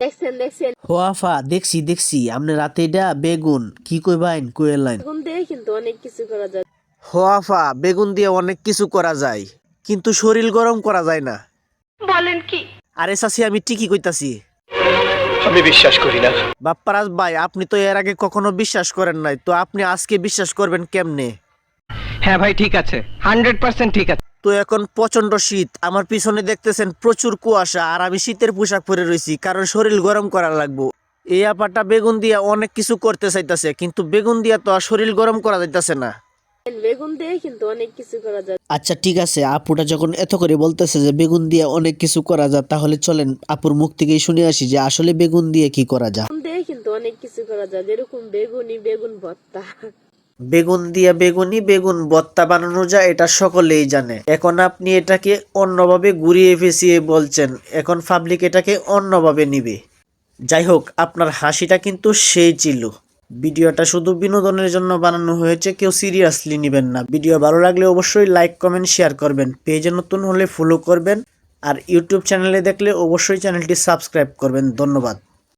দেখছেন দেখছেন। আফা দেখছি দেখছি। আপনি রাতে এটা বেগুন কি কইবাইন কইলাইন এখন দিয়ে কিন্তু অনেক কিছু করা যায়। আফা বেগুন দিয়ে অনেক কিছু করা যায়। কিন্তু শরীর গরম করা যায় না। বলেন কি? আরে চাচি আমি ঠিকই কইতাছি। আমি বিশ্বাস করি না। বাপ্পারাজ ভাই আপনি তো এর আগে কখনো বিশ্বাস করেন নাই। তো আপনি আজকে বিশ্বাস করবেন কেমনে? হ্যাঁ ভাই ঠিক আছে। হান্ড্রেড পার্সেন্ট ঠিক আছে। তো এখন প্রচণ্ড শীত। আমার পিছনে দেখতেছেন প্রচুর কুয়াশা আর আমি শীতের পোশাক পরে রয়েছি কারণ শরীর গরম করা লাগবো। এই আপাটা বেগুন দিয়া অনেক কিছু করতে চাইতাছে কিন্তু বেগুন দিয়া তো আর শরীর গরম করা যাইতাছে না। বেগুন দিয়ে কিন্তু অনেক কিছু করা যায়। আচ্ছা ঠিক আছে আপুটা যখন এত করে বলতেছে যে বেগুন দিয়ে অনেক কিছু করা যায় তাহলে চলেন আপুর মুখ থেকেই শুনে আসি যে আসলে বেগুন দিয়ে কি করা যায়। বেগুন দিয়ে কিন্তু অনেক কিছু করা যায় যেরকম বেগুনি বেগুন ভর্তা। বেগুন দিয়ে বেগুনি, বেগুন বত্তা বানানো যায়, এটা সকলেই জানে। এখন আপনি এটাকে অন্যভাবে ঘুরিয়ে ফেসিয়ে বলছেন, এখন পাবলিক এটাকে অন্যভাবে নিবে। যাই হোক, আপনার হাসিটা কিন্তু সেই ছিল। ভিডিওটা শুধু বিনোদনের জন্য বানানো হয়েছে, কেউ সিরিয়াসলি নেবেন না। ভিডিও ভালো লাগলে অবশ্যই লাইক কমেন্ট শেয়ার করবেন। পেজে নতুন হলে ফলো করবেন, আর ইউটিউব চ্যানেলে দেখলে অবশ্যই চ্যানেলটি সাবস্ক্রাইব করবেন। ধন্যবাদ।